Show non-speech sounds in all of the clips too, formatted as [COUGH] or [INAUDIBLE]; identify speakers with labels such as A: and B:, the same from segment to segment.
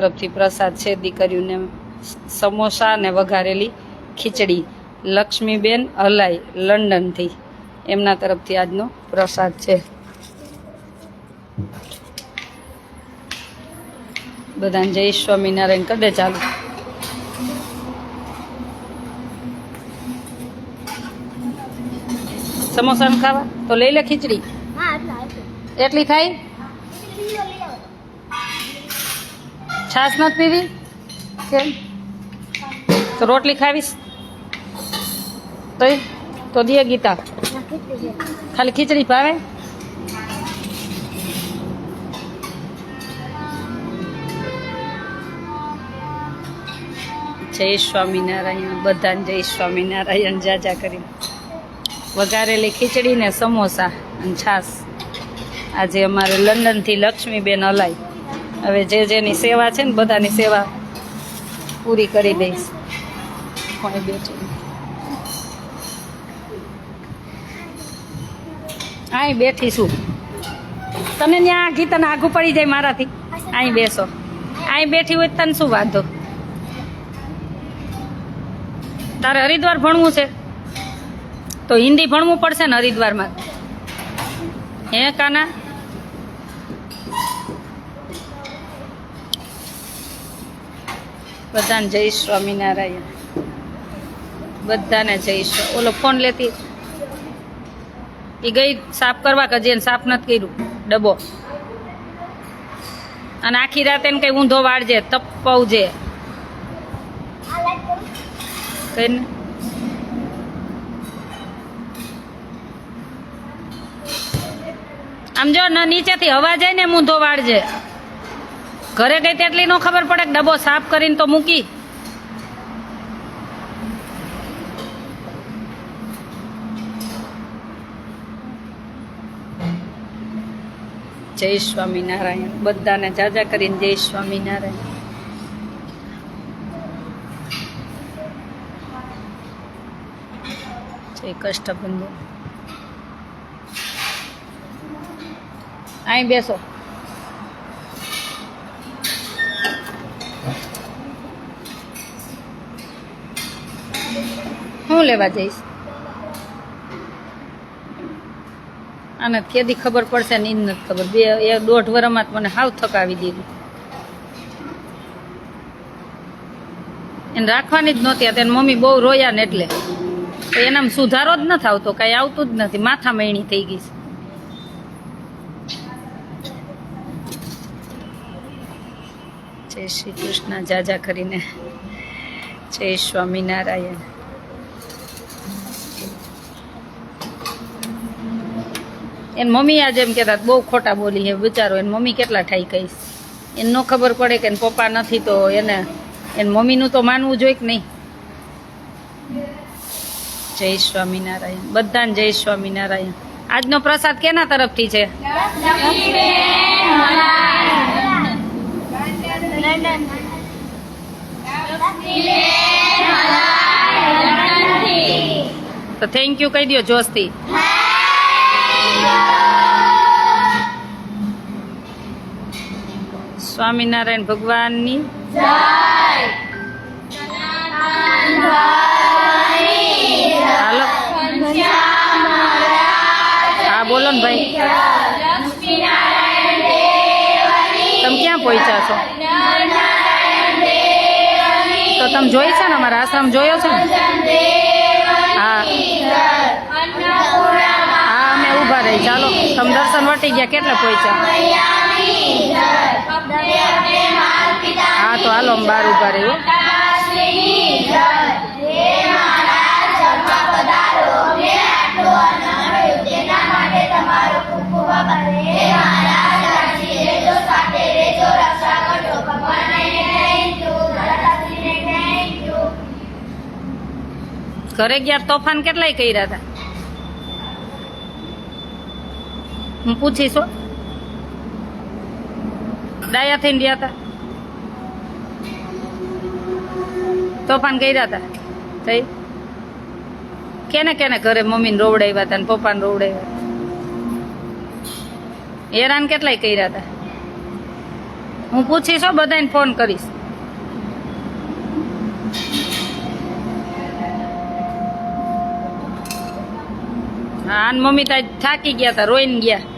A: તરફથી પ્રસાદ છે દીકરીઓને સમોસા અને વઘારેલી ખીચડી. લક્ષ્મીબેન હલાઈ લંડનથી. એમના તરફથી આજનો પ્રસાદ છે. બધાને જય સ્વામિનારાયણ. કરી દે ચાલુ? સમોસા ને ખાવા? તો લઈ લે ખીચડી. એટલી થાય? છાશ નથી પીવી? કેમ? તો રોટલી ખાવીશ. તો તો દે ગીતા. ખાલી ખીચડી ભાવે? જય સ્વામિનારાયણ. બધાને જય સ્વામિનારાયણ. જાજા કરી. વઘારેલી ખીચડી ને સમોસા અને છાશ. આજે અમારે લંડનથી લક્ષ્મીબેન અલાઈ હવે જે જેની સેવા છે ને બધાની સેવા પૂરી કરી દઈશ. બેઠી અહીં બેઠી છું. તને ત્યાં ગીતન આઘું પડી જાય મારાથી. અહીં બેસો. અહીં બેઠી હોય તને શું વાંધો? તારે હરિદ્વાર ભણવું છે. તો હિન્દી ભણવું પડશે ને હરિદ્વારમાં. હે કાના? બધાને જય સ્વામિનારાયણ. બધાને જય ઓલો ફોન લેતી. એ ગઈ સાફ કરવા કે જેને સાફ નથી કર્યું? ડબ્બો. અને આખી રાત એને કઈ ઊંધો વાળજે, તપવજે. કઈને આમ જો નીચેથી હવા જાય ને ઊંધો વાળજે. ઘરે ગઈ તેટલી નો ખબર પડે ડબ્બો સાફ કરીને તો મૂકી. જય સ્વામિનારાયણ. બધાને જાજા કરીને જય સ્વામિનારાયણ. જય કષ્ટબંધુ. અહીં બેસો. હું લેવા જઈશ? આને કેદી ખબર પડશે ને એ નથી ખબર. બે, એ દોઢ વરમાં મને હાવ થકાવી દીધું. એને રાખવાની જ નહોતી તેને મમ્મી બહુ રોયા ને એટલે. એનામાં સુધારો જ નથી આવતો, કાંઈ આવતું જ નથી. માથા મૈણી થઈ ગઈ જય શ્રી કૃષ્ણ, જાજા કરીને. જય સ્વામિનારાયણ. એન મમ્મી આજે એમ કહેતા બહુ ખોટા બોલી હે બિચારો. એન મમ્મી કેટલા ઠાઈ કહીશ. એને ન ખબર પડે કે એન પપ્પા નથી તો એને, એન મમ્મીનું તો માનવું જોઈએ કે નહીં? જય સ્વામિનારાયણ. બધાને જય સ્વામિનારાયણ. આજનો પ્રસાદ કેના તરફથી છે? તો થેન્ક યુ કહી દો જોશથી. સ્વામિનારાયણ ભગવાનની હાલો. હા, બોલો ને ભાઈ. તમે ક્યાં પહોંચ્યા છો? તો તમે જોઈ છે ને અમારા આશ્રમ જોયો છે ને? ઊભા રહી. ચાલો, તમે દર્શન વટી ગયા, કેટલા પહોંચ્યા હા, તો હાલો, અમે બહાર ઊભા ઘરે ગયા તોફાન કેટલાય કર્યા હતા? હું પૂછીશ ડાયા થઈને રહ્યા હતા તોફાન કર્યા હતા થઈ કેને કેને ઘરે મમ્મીને રોવડાવ્યા હતા ને પપ્પાને રોવડાવ્યા હેરાન કેટલાય કર્યા હતા હું પૂછીશ હો બધાને ફોન કરીશ. હા મમ્મી તાજ થાકી ગયા હતા રોઈને ગયા.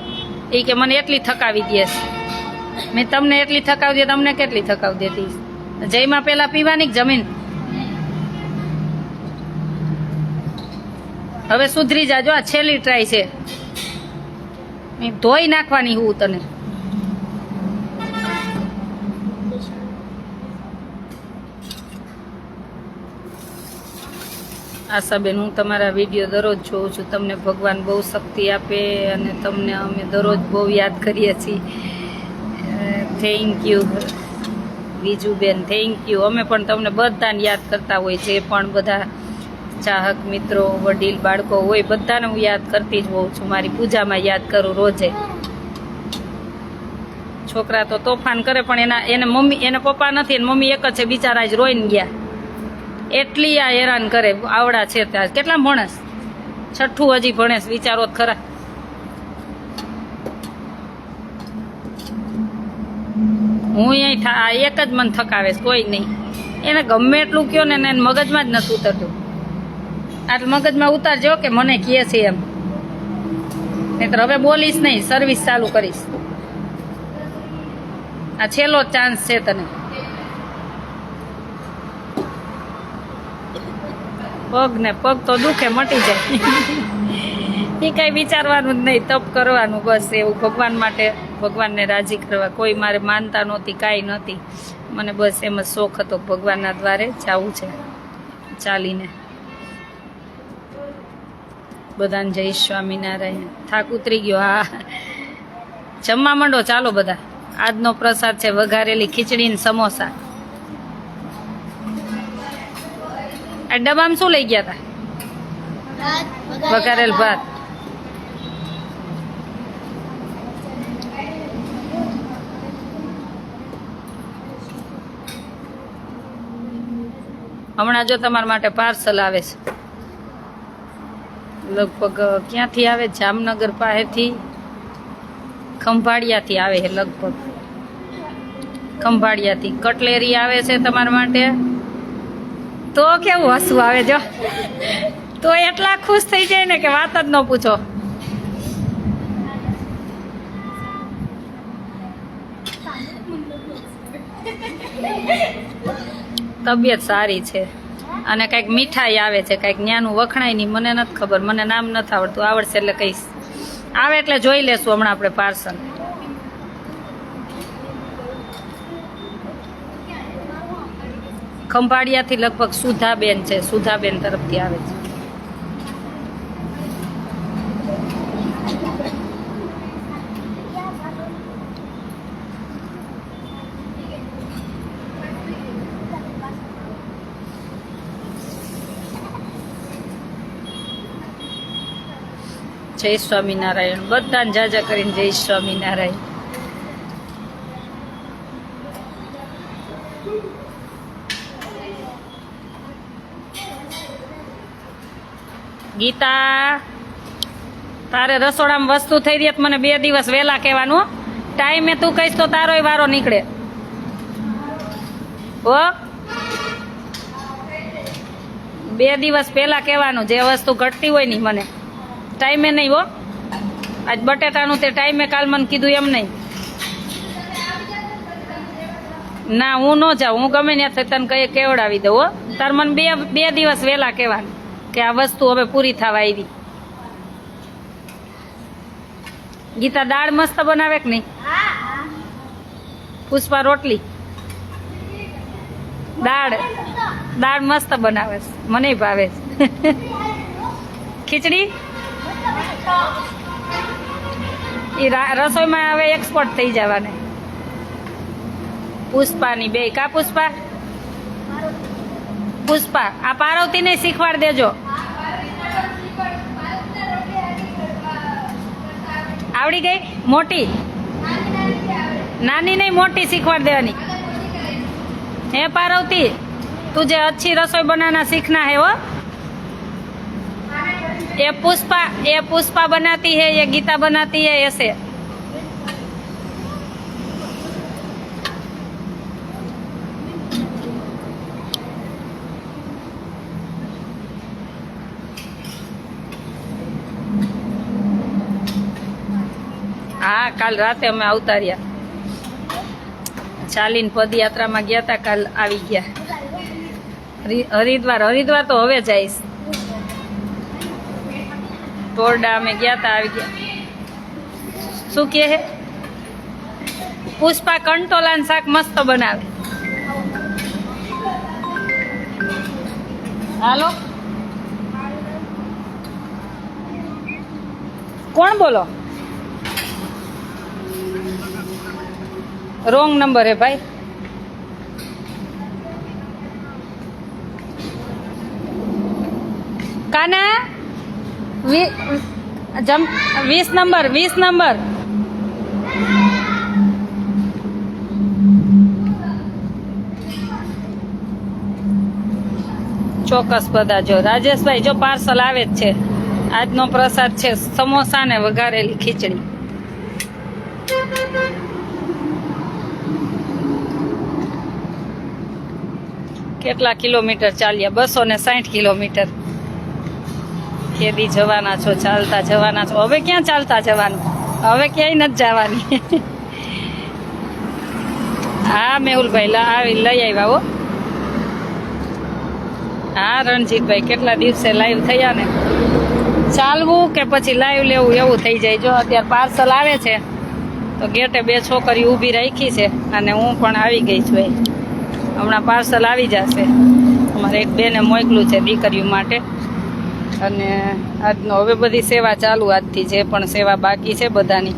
A: એ કે મને એટલી થકાવી દે મેં તમને એટલી થકાવી દે તમને કેટલી થકાવી દેતી? જયમાં પેલા પીવાની જમીન? હવે સુધરી જાજો, આ છેલ્લી ટ્રાય છે. ધોઈ નાખવાની હું તને. આશાબેન, હું તમારા વીડિયો દરરોજ જોઉં છું. તમને ભગવાન બહુ શક્તિ આપે અને તમને અમે દરરોજ બહુ યાદ કરીએ છીએ. Thank you Bijuben thank you અમે પણ તમને બધાને યાદ કરતા હોય જે પણ બધા ચાહક મિત્રો, વડીલ, બાળકો હોય, બધાને હું યાદ કરતી જ હોઉં છું. મારી પૂજામાં યાદ કરું રોજે. છોકરા તો તોફાન કરે, પણ એના, એને મમ્મી, એને પપ્પા નથી એને મમ્મી એક જ છે. બિચારા જ રોઈને ગયા. એટલી આ હેરાન કરે. આવડા છે ત્યાં. કેટલા ભણેશ છઠ્ઠું હજી ભણેસ, વિચારો જ ખરા. હું અહીંયા એક જ મન થકાવે કોઈ નહીં. એને ગમે એટલું કયો ને એને મગજમાં જ નથી ઉતરતું. આટલું મગજમાં ઉતારજો કે મને કહે છે એમ. નહીતર હવે બોલીશ નહીં સર્વિસ ચાલુ કરીશ. આ છેલ્લો ચાન્સ છે તને. પગ ને પગ તો દુખે, મટી જાય. એ કઈ વિચારવાનું જ નહીં, તપ કરવાનું બસ એવું. ભગવાન માટે ભગવાનને રાજી કરવા. કોઈ મારે માનતા નહોતી, કાંઈ નહોતી. મને બસ એમ જ શોખ હતો ભગવાનના દ્વારે જવું છે, ચાલીને. બધાને જય સ્વામિનારાયણ. થાક ઉતરી ગયો. હા. જમવા માંડો, ચાલો બધા. આજનો પ્રસાદ છે વઘારેલી ખીચડી ને સમોસા. આ ડબ્બામાં શું લઈ ગયા હતા વઘારેલ ભાત. હમણાં જો તમારા માટે પાર્સલ આવે છે. લગભગ ક્યાંથી આવે? જામનગર પાસેથી, ખંભાળિયાથી આવે છે લગભગ. ખંભાળિયાથી કટલેરી આવે છે તમારા માટે? તો કેવું હસવું આવે જો. તો એટલા ખુશ થઈ જાય ને કે વાત જ ન પૂછો. તબિયત સારી છે. અને કંઈક મીઠાઈ આવે છે, કંઈક ન્યાનું વખણાય નહીં, મને નથી ખબર, મને નામ નથી આવડતું, આવડશે એટલે કહીશ. આવે એટલે જોઈ લેશું હમણાં આપણે પાર્સલ. ખંભાળિયાથી લગભગ સુધાબેન છે, સુધાબેન તરફથી આવે છે. જય સ્વામિનારાયણ. બધાને જાજા કરીને જય સ્વામિનારાયણ. ગીતા, તારે રસોડામાં વસ્તુ થઈ રહી મને બે દિવસ વહેલા કહેવાનું. ટાઈમે તું કહીશ તો તારોય વારો નીકળે. હો. બે દિવસ પહેલા કહેવાનું, જે વસ્તુ ઘટતી હોય નહીં મને. ટાઈમે નહીં, હો. આજ બટેટાનું તે ટાઈમે કાલ મને કીધું એમ નહીં. ના, હું ન જાઉં. હું ગમે ત્યાં તને કઈ કેવડાવી દઉં, હો. તાર મને બે બે દિવસ વહેલા કહેવાનું. કે આ વસ્તુ હવે પૂરી થવા આવી. ગીતા દાળ મસ્ત બનાવે કે નહીં? પુષ્પા રોટલી. દાળ દાળ મસ્ત બનાવે મને ભાવે ખીચડી? એ રસોઈમાં હવે એક્સપર્ટ થઈ જવાને. પુષ્પાની બે. કા પુષ્પા? પુષ્પા. આ પાર્વતીને શીખવાડ દેજો. આવડી ગઈ? મોટી? નાની નહીં, મોટી શીખવાડ દેવાની. હે પાર્વતી, તું જે અચ્છી રસોઈ બનાના શીખના હે હો. એ પુષ્પા એ પુષ્પા બનાતી હે, એ ગીતા બનાતી હે એસે કાલ રાતે અમે આવતા રહ્યા પદયાત્રામાં ગયા હતા કાલ આવી ગયા. હરિદ્વાર હરિદ્વાર તો હવે જઈશ. ટોરડા અમે ગયા હતા આવી ગયા. શું હે પુષ્પા કંટોલાન શાક મસ્ત બનાવે. હાલો? કોણ બોલો? રોંગ નંબર હે ભાઈ. કાના? જમ, વીસ નંબર વીસ નંબર. ચોક્કસ બધા જો. રાજેશભાઈ, જો પાર્સલ આવે જ છે. આજનો પ્રસાદ છે સમોસા ને વઘારેલી ખીચડી. કેટલા કિલોમીટર ચાલ્યા? બસો ને સાઠ કિલોમીટર. ખેડી જવાના છો, ચાલતા જવાના છો. હવે ક્યાં ચાલતા જવાનું? હવે ક્યાંય નથી જવાની. [LAUGHS] હા, મેહુલભાઈ આવી લઈ આવ્યા હો. હા, રણજીતભાઈ, કેટલા દિવસે લાઈવ થયા ને? ચાલવું કે પછી લાઈવ લેવું? એવું થઈ જાય. જો અત્યારે પાર્સલ આવે છે, તો ગેટે બે છોકરી ઊભી રાખી છે, અને હું પણ આવી ગઈ છું. હમણાં પાર્સલ આવી જશે. અમારે એક બેને મોકલું છે દીકરીઓ માટે. અને આજનો હવે બધી સેવા ચાલુ આજથી જે પણ સેવા બાકી છે બધાની.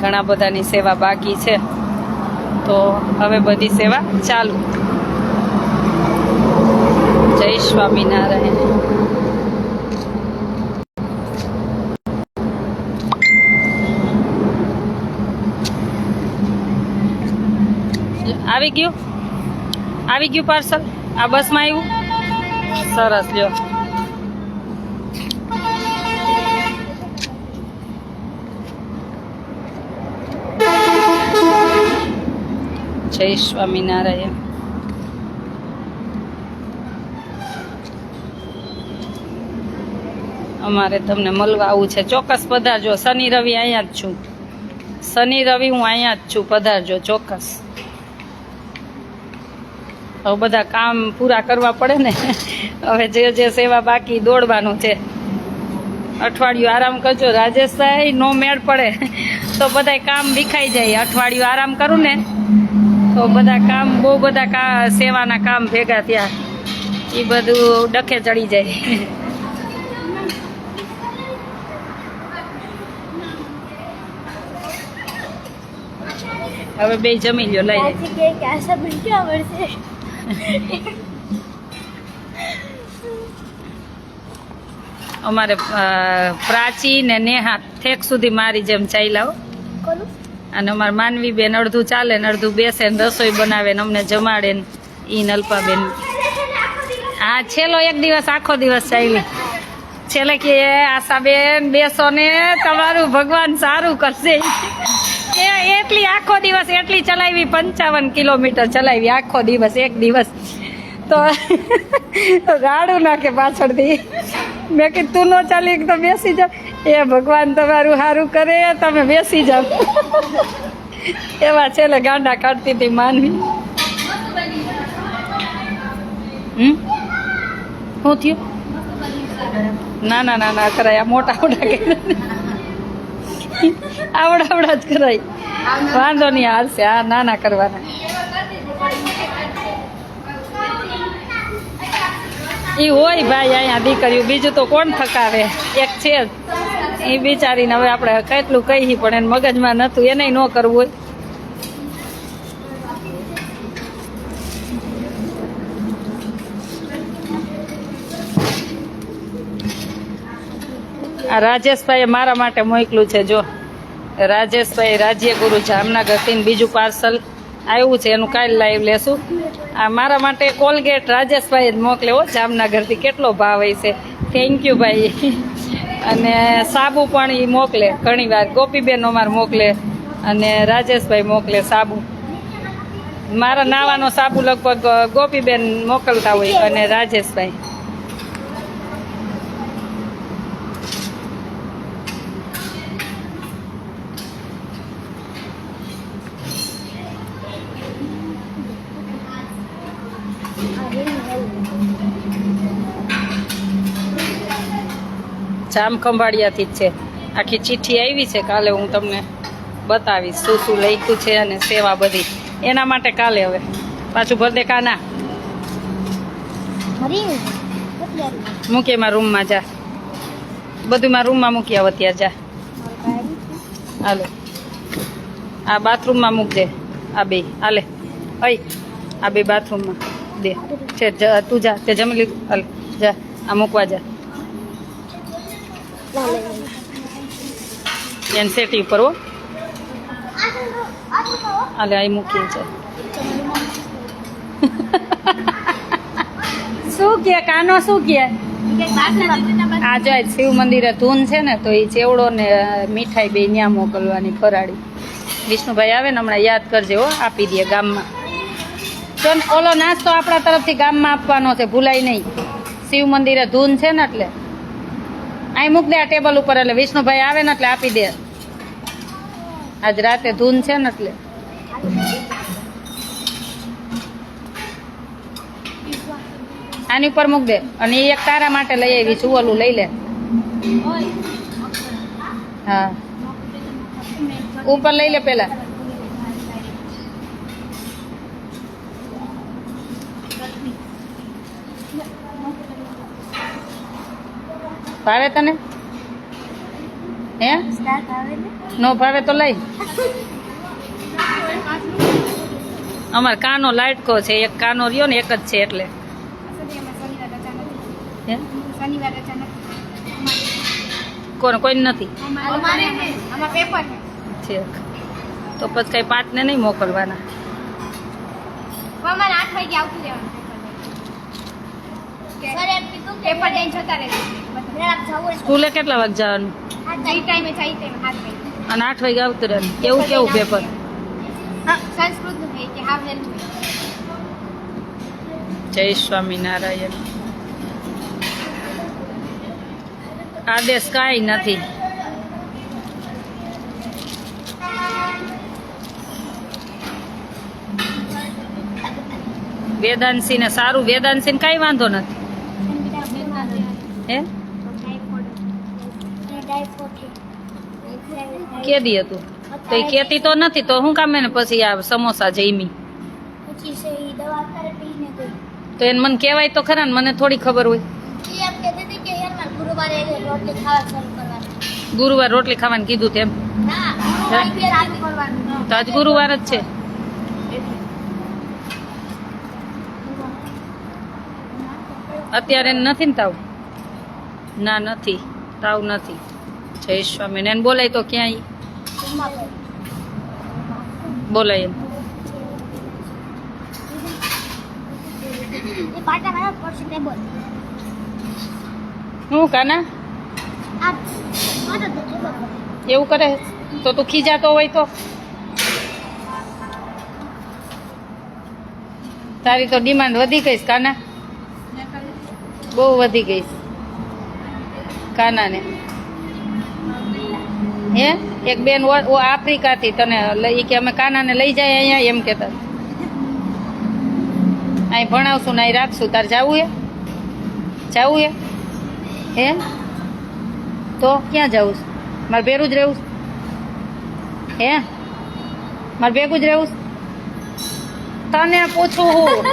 A: ઘણા બધાની સેવા બાકી છે. તો હવે બધી સેવા ચાલુ. જય સ્વામિનારાયણ. આવી ગયું? આવી ગયું પાર્સલ? આ બસમાં આવ્યું? સરસ, લ્યો. જય સ્વામિનારાયણ. અમારે તમને મળવા આવું છે. ચોક્કસ પધારજો. શનિ રવિ અહીંયા જ છું. શનિ રવિ હું અહીંયા જ છું. પધારજો ચોક્કસ. હવે બધા કામ પૂરા કરવા પડે ને. હવે જે જે સેવા બાકી દોડવાનું છે. અઠવાડિયું આરામ કરજો રાજેશ સાહેબ, નો મેળ પડે. તો બધા કામ વિખાઈ જાય. અઠવાડિયું આરામ કરું ને, તો બધા કામ, બહુ બધા સેવાના કામ ભેગા થયા. એ બધું ડખે ચડી જાય. હવે બે જમી લ્યો, લઈ જાય અમારે પ્રાચી ને નેહા ઠેક સુધી મારી જેમ ચાલ્યા. અને અમારે માનવી બેન અડધું ચાલે ને અડધું બેસે ને રસોઈ બનાવે ને અમને જમાડે ને ઈ નલ્પાબેન હા છેલ્લો એક દિવસ આખો દિવસ ચાલી છેલ્લે કે આશાબેન બેસો ને તમારું ભગવાન સારું કરશે. એ એટલી આખો દિવસ એટલી ચલાવી, પંચાવન કિલોમીટર ચલાવી, આખો દિવસ, એક દિવસ. તો રાડું નાખે પાછળથી. મેં કીધું, તું ન ચાલી તો બેસી જાવ એ ભગવાન તમારું સારું કરે, તમે બેસી જાવ એવા છેલ્લે ગાંડા કાઢતી હતી માનવી. હમ? શું થયું? ના ના ના ના, કરાય. મોટા મોટા કરાય આવડા આવડા જ કરાય. વાંધો નહીં હાલશે આ ના કરવાના. એ હોય ભાઈ અહીંયા દીકરીઓ. બીજું તો કોણ થકાવે? એક છે એ બિચારીને હવે આપણે કેટલું કહી પણ એને મગજમાં નહોતું એને ન કરવું હોય. આ રાજેશભાઈએ મારા માટે મોકલું છે, જો. રાજેશભાઈ રાજ્યગુરુ જામનગરથી બીજું પાર્સલ આવ્યું છે, એનું કાલ લાઈવ લેશું. આ મારા માટે કોલગેટ રાજેશભાઈ જ મોકલ્યો જામનગરથી કેટલો ભાવ છે. થેન્ક યુ ભાઈ. અને સાબુ પણ એ મોકલે, ઘણી વાર. ગોપીબેન અમારે મોકલે અને રાજેશભાઈ મોકલે સાબુ. મારા નાવાનો સાબુ લગભગ ગોપીબેન મોકલતા હોય, અને રાજેશભાઈ. જામ ખંભાળિયાથી જ છે. આખી ચિઠ્ઠી આવી છે કાલે હું તમને બતાવીશ શું શું લખ્યું છે અને સેવા બધી. એના માટે કાલે હવે. પાછું ભર દે કાના.
B: મરી
A: મૂકી એમાં રૂમમાં જા. બધું મારા રૂમમાં મૂકી આવ અત્યારે જા. હાલો. આ બાથરૂમમાં મૂકજે આ બે. હાલે. અય આ બે બાથરૂમમાં દે. છે તું જા. તે જમી લીધું. હાલ. જા. આ મૂકવા જા. એને સેટી ઉપર હો. હાલે અહીં મૂકીએ છે [LAUGHS] શું કે, કાનો શું કે? આ જો શિવ મંદિરે ધૂન છે ને, તો એ ચેવડો ને મીઠાઈ બે ન્યા મોકલવાની ફરાળી. વિષ્ણુભાઈ આવે ને, હમણાં યાદ કરજે હો, આપી દે ગામમાં. જો ઓલો નાસ્તો આપણા તરફથી ગામમાં આપવાનો છે, ભૂલાય નહીં. શિવ મંદિરે ધૂન છે ને એટલે. અહીં મૂક દે આ ટેબલ ઉપર, એટલે વિષ્ણુભાઈ આવે ને એટલે આપી દે. આજ રાતે ધૂન છે ને એટલે. આની ઉપર મૂક દે. અને એક તારા માટે લઈ આવી છું ઓલું લઈ લે. હા. ઉપર લઈ લે પેલા. ભાવે તને? હે? નો ભાવે તો લઈ. અમાર કાનો લાટકો છે, એક કાનો રહ્યો ને એક જ છે એટલે. કોણ કોઈ નથી? તો પછી કઈ પાટને નહીં મોકલવાના.
B: આઠ વાગે આવતું રહેવાનું. પેપર જતા
A: સ્કૂલે કેટલા વાગે જવાનું?
B: એ ટાઈમે જઈ ટાઈમે હાથ
A: અને આઠ વાગે આવતું રહે કેવું કેવું પેપર
B: સંસ્કૃતનું કે હાવ
A: જય સ્વામિનારાયણ. આદેશ કાંઈ નથી. વેદાંશી ને સારું વેદાંશી ને કઈ વાંધો નથી. હે? કેદી હતું? તો એ કેતી તો નથી, તો શું કામે ને પછી આ સમોસા જઈમી તો એને મને કહેવાય તો ખરા ને, મને થોડી ખબર હોય.
B: ગુરુવારે રોટલી
A: ખાવાનું કીધું તેમ? તો આજ ગુરુવાર જ છે. અત્યારે નથી ને તાવ? ના, નથી. તાવ નથી. જય સ્વામી. એને બોલાય તો ક્યાંય? બોલાય એમ. હું, કાના. એવું કરે? તો તું ખીજાતો હોય તો? તારી તો ડિમાન્ડ વધી ગઈ કાના? બહુ વધી ગઈ છે. કાનાને. હે? એક બેન આફ્રિકાથી તને લઈ કે અમે કાનાને લઈ જાય અહીંયા એમ કહેતા. અહીં ભણાવશું ને અહીં રાખશું, તારે જવું હે? જવું હે? હે? તો ક્યાં જવું? મારે ભેરું જ રહેવું હે? મારે ભેગું જ રહેવું તને પૂછું હું.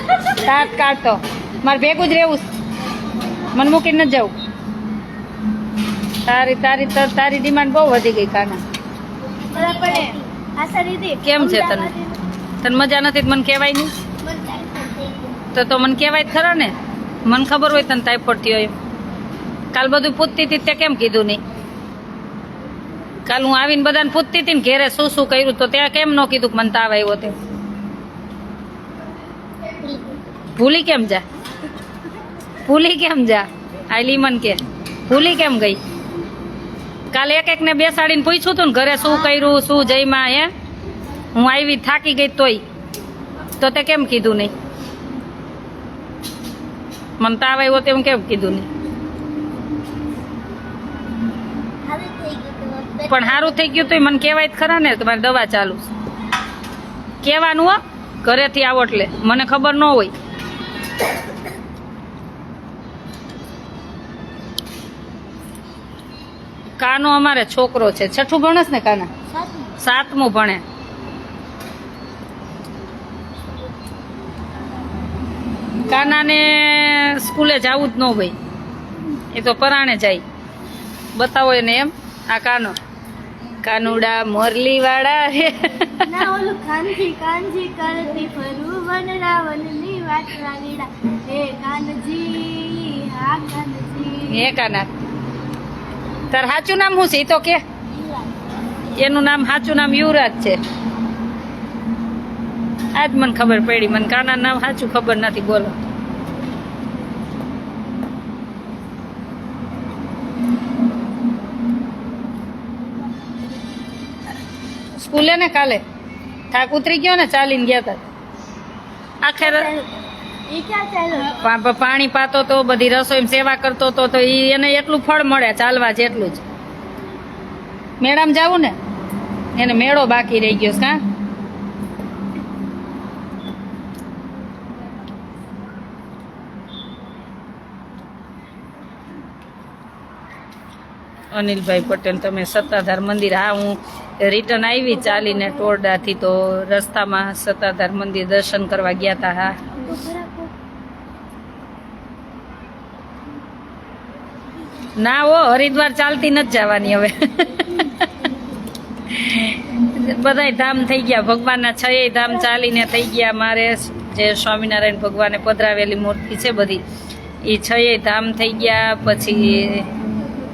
A: દાંત કાઢતો મારે ભેગું જ રહેવું. મને મૂકીને નથી જવું તારી તારી તારી- ડિમાન્ડ બહુ વધી ગઈ કાના
B: બરાબર આશા દીદી
A: કેમ છે તને? તને મજા નથી મને કહેવાય નહીં? તો તો મને કહેવાય જ ખરા ને. મને ખબર હોય તને ટાઈફોઈડ થયો એમ. કાલ બધું પૂછતી હતી તે કેમ કીધું નહીં? કાલ હું આવીને બધાને પૂછતી હતી ને ઘેરે શું શું કર્યું તો ત્યાં કેમ ન કીધું મને તાવ આવ્યો તે ભૂલી કેમ જા? ભૂલી કેમ જા? આયલી મન કે. ભૂલી કેમ ગઈ? કાલે એક એકને બેસાડીને પૂછ્યું તું ને ઘરે શું કર્યું શું જઈમાં હે? હું આવી થાકી ગઈ તોય. તો તે કેમ કીધું નહીં? મને તાવ આવ્યો તેમ કેમ કીધું નહીં? પણ સારું થઈ ગયું તોય મને કહેવાય ખરા ને તમારી દવા ચાલુ કહેવાનું હો ઘરેથી આવો એટલે. મને ખબર ન હોય. કાનો અમારે છોકરો છે. છઠ્ઠું ભણસ ને કાના? સાતમું. ભણે. કાનાને સ્કૂલે જવું જ ન હોય. એ તો પરાણે જાય. બતાવો એને એમ આ કાનો. કાનુડા મોરલી વાળા રે
B: કાનજી કાનજી કરતી ફરું વન રાવણની વાત રાણીડા હે કાનજી હા કાનજી.
A: હે કાના. તાર સાચું નામ શું છે? તો કે એનું નામ, સાચું નામ યુવરાજ છે. આજ મને ખબર પડી, મને કાના નામ સાચું ખબર નથી, બોલો. સ્કૂલે ને કાલે? થાક ઉતરી ગયો ને, ચાલીને ગયા હતા આખે પાણી પાતો તો બધી રસોઈ સેવા કરતો તો તો એને એટલું ફળ મળે ચાલવા જેટલું જ. મેળામાં જવું ને? એને મેળો બાકી રહી ગયો કા? અનિલભાઈ પટેલ તમે સત્તાધાર મંદિર હા હું રિટર્ન આવી ચાલીને ટોરડાથી તો રસ્તામાં સત્તાધાર મંદિર દર્શન કરવા ગયા હતા હા
B: તો ખરાબ
A: ના ઓ હરિદ્વાર ચાલતી નથી જવાની હવે. બધાય ધામ થઈ ગયા, ભગવાનના છ ધામ ચાલીને થઈ ગયા મારે. જે સ્વામિનારાયણ ભગવાને પધરાવેલી મૂર્તિ છે બધી એ છ ધામ થઈ ગયા, પછી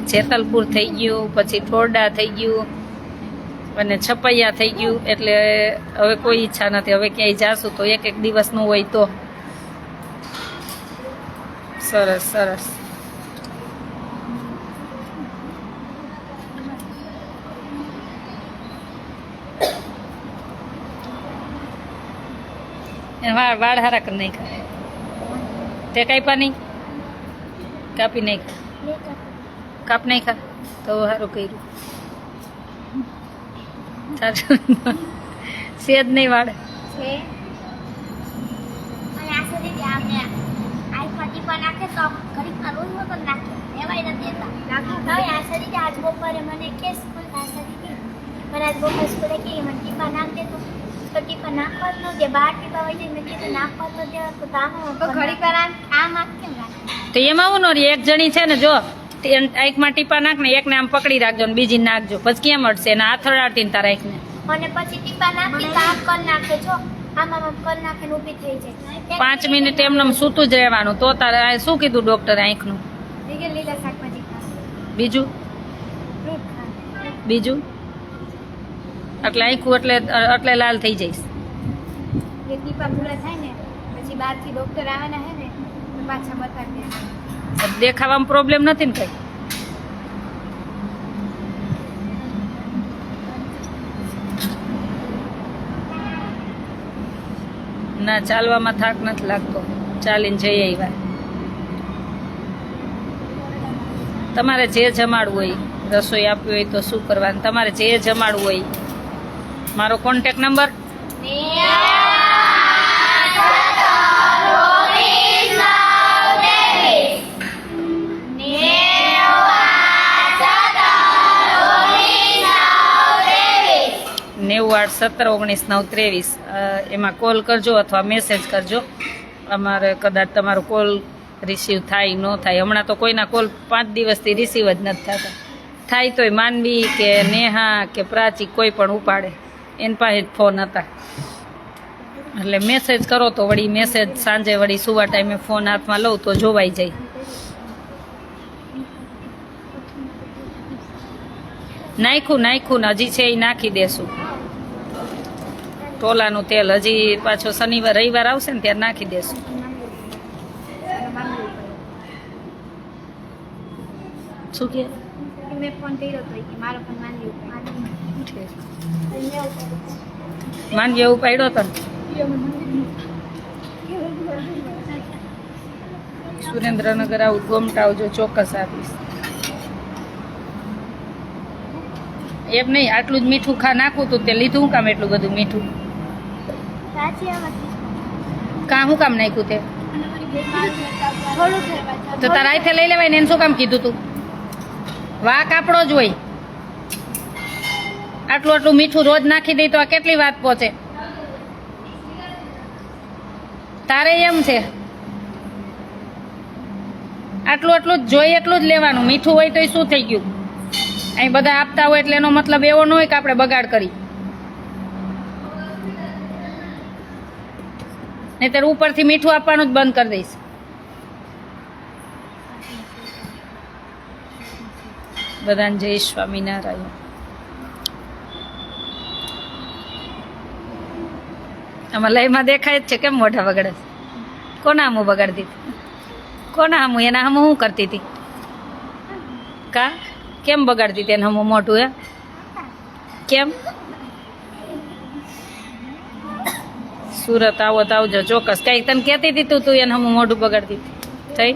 A: જેતલપુર થઈ ગયું, પછી ઠોરડા થઈ ગયું, અને છપૈયા થઈ ગયું, એટલે હવે કોઈ ઈચ્છા નથી. હવે ક્યાંય જાશું તો એક એક દિવસનું હોય તો. સરસ સરસ. વાળ વાળ હારા કરી નાખ્યા. તે કાપ્યા નહીં. કાપી નાખ્યા. કાપ નાખ્યા. તો સારું કર્યું. સારું. સેજ નહીં વાળ.
B: છે. દેતા. મને કે સ્કૂલ આ સુધી મને આજ બપોરે સ્કૂલે કે મને ટીપા નાખ દે તો તો ટીપા નાખવા જ ન દે બાર ટીપા હોય છે મેં કીધું નાખવા ન દે તો આમ તો ઘડીક વાર આમ આમ આમ કેમ રાખે
A: તો એમાં હું નો રે એક જણી છે ને જો તે આંખમાં ટીપા નાખ ને એકને આમ પકડી રાખજો ને બીજી નાખજો. પછી કેમ અડશે ને? ને તારા એકને
B: અને પછી ટીપા નાખી તો કર નાખે છો આમ આમ કર નાખે ને ઊભી થઈ જાય.
A: પાંચ મિનિટ એમને સૂતું જ રહેવાનું. તો તારે આ શું કીધું ડોક્ટરે આંખનું?
B: લીલા શાકભાજી
A: બીજું? બીજું? એટલે આંખું એટલે એટલે લાલ થઈ જઈશ.
B: એ ટીપા પૂરા થાય ને પછી બહારથી ડોક્ટર આવવાના હે ને તો પાછા બતાવી દે
A: દેખાવામાં પ્રોબ્લેમ નથી ને કઈ? ના ચાલવામાં થાક નથી લાગતો. ચાલીને જઈ આવ્યા. તમારે જે જમાડવું હોય રસોઈ આપવી હોય તો શું કરવાનું? તમારે જે જમાડવું હોય મારો કોન્ટેક નંબર નેવું આઠ સત્તર ઓગણીસ નવ ત્રેવીસ. એમાં કોલ કરજો અથવા મેસેજ કરજો. અમારે કદાચ તમારો કોલ રિસીવ થાય, ન થાય. હમણાં તો કોઈના કોલ પાંચ દિવસથી રિસીવ જ નથી થતા. થાય તોય માનવી કે નેહા કે પ્રાચી કોઈ પણ ઉપાડે. એની પાસે જ ફોન હતા. એટલે મેસેજ કરો તો વળી મેસેજ સાંજે વળી સુવા ટાઈમે ફોન હાથમાં લઉં તો જોવાઈ જાય. નાખ્યું નાખ્યું ને હજી છે એ નાખી દેશું. ટોલાનું તેલ હજી પાછો શનિવાર રવિવાર આવશે ને ત્યારે નાખી દેશું. શું કે?
B: મેં ફોન કર્યો હતો કે મારો ફોન માંડી
A: માંડવી એવું પડ્યો તો. સુરેન્દ્રનગર આવું ગમતા આવજો ચોક્કસ આપીશ. એમ નહીં આટલું જ મીઠું ખા નાખું તું તે લીધું કામ એટલું બધું મીઠું? કાં હું કામ નાખ્યું તે? તો તારા હાથે લઈ લેવાય ને એને શું કામ કીધું તું? વાહ કાપડો જ હોય. આટલું આટલું મીઠું રોજ નાખી દઈ તો આ કેટલી વાત પહોંચે? તારે એમ છે? આટલું આટલું જ જોઈએ એટલું જ લેવાનું. મીઠું હોય તો શું થઈ ગયું? અહીં બધા આપતા હોય એટલે એનો મતલબ એવો ન હોય કે આપણે બગાડ કરી. નહીતર ઉપરથી મીઠું આપવાનું જ બંધ કરી દઈશ. બધાને જય સ્વામિનારાયણ. આમાં લયમાં દેખાય જ છે કેમ મોઢા બગડે? કોના આમું બગાડતી હતી? કોના આમું એના આમું શું કરતી હતી? કા? કેમ બગાડતી હતી એને હમું મોઢું એ કેમ? સુરત આવો તો આવજો, ચોક્કસ. કઈ તને કહેતી હતી તું તું એને હમું મોઢું બગાડતી થઈ?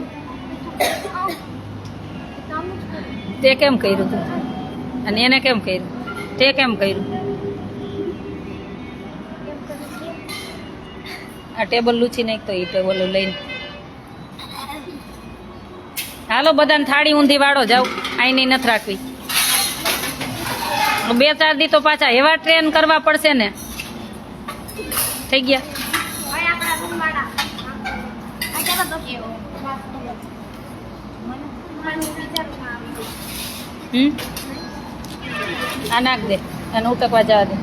A: તે કેમ કર્યું તું? અને એને કેમ કર્યું? તે કેમ કર્યું? આ ટેબલ લૂછી નાખ તો એ ટેબલ લઈને હાલો બધાને થાળી ઊંધી વાળો જાવ આઈની નથી રાખવી. બે ચાર દી તો પાછા એવા ટ્રેન કરવા પડશે ને. થઈ ગયા. હમ? આ નાખ દે. અને ઉટકવા જવા દે.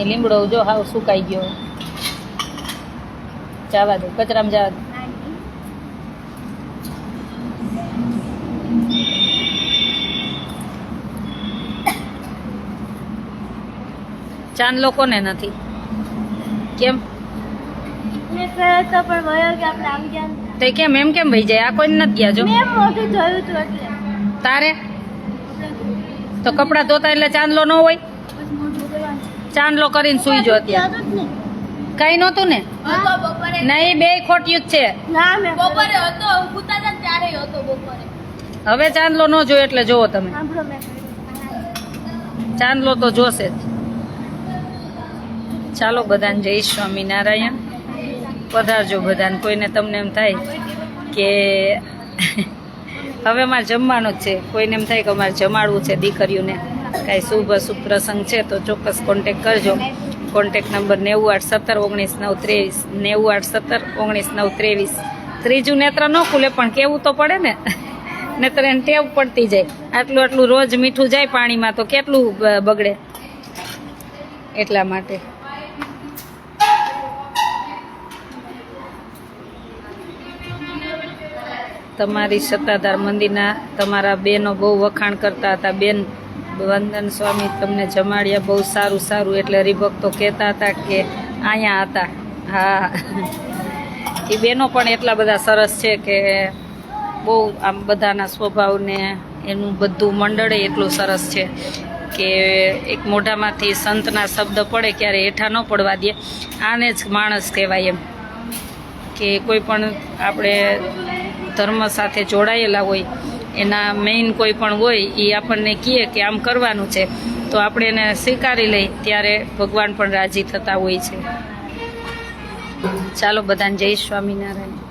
A: એ લીમડો જો હાવ સુકાઈ ગયો. જવા દો કચરામાં જવા દો. ચાંદ લોકોને નથી. કેમ?
B: તો
A: કેમ એમ કેમ ભાઈ જાય? આ કોઈ નથી ગયા જો. તારે? તો કપડા ધોતા એટલે ચાંદલો ન હોય. ચાંદલો કરીને સુઈ જો અત્યારે. કઈ નહોતું ને? નહીં બે ખોટ્યું જ છે.
B: બપોરે. હતો હતા ત્યારે હતો બપોરે.
A: હવે ચાંદલો ન જોયો એટલે જોવો તમે. ચાંદલો તો જોશે જ. ચાલો બધાને જય સ્વામિનારાયણ. પધારજો બધાને કોઈને તમને એમ થાય કે હવે મારે જમવાનું જ છે. કોઈને એમ થાય કે અમારે જમાડવું છે દીકરીઓને. કાંઈ શુભ શુભ પ્રસંગ છે તો ચોક્કસ કોન્ટેક કરજો. કોન્ટેક નંબર નેવું આઠ સત્તર ઓગણીસ નવ ત્રેવીસ. નેવું આઠ સત્તર ઓગણીસ નવ ત્રેવીસ. ત્રીજું નેત્ર ન ખુલે, પણ કેવું તો પડે ને? નેત્ર એને ટેવ પડતી જાય. આટલું આટલું રોજ મીઠું જાય પાણીમાં, તો કેટલું બગડે? એટલા માટે. તમારી સત્તાધાર મંદિરના તમારા બેનો બહુ વખાણ કરતા હતા. બેન વંદન સ્વામી તમને જમાડ્યા. બહુ સારું સારું. એટલે હરિભક્તો કહેતા હતા કે અહીંયા હતા. હા. એ બેનો પણ એટલા બધા સરસ છે કે બહુ આમ બધાના સ્વભાવને એનું બધું મંડળે એટલું સરસ છે કે એક મોઢામાંથી સંતના શબ્દ પડે ક્યારે હેઠા ન પડવા દે. આને જ માણસ કહેવાય એમ. કે કોઈ પણ આપણે ધર્મ સાથે જોડાયેલા હોય એના મેઇન કોઈ પણ હોય એ આપણને કહે કે આમ કરવાનું છે. તો આપણે એને સ્વીકારી લઈ, ત્યારે ભગવાન પણ રાજી થતા હોય છે. ચાલો બધાને જય સ્વામિનારાયણ.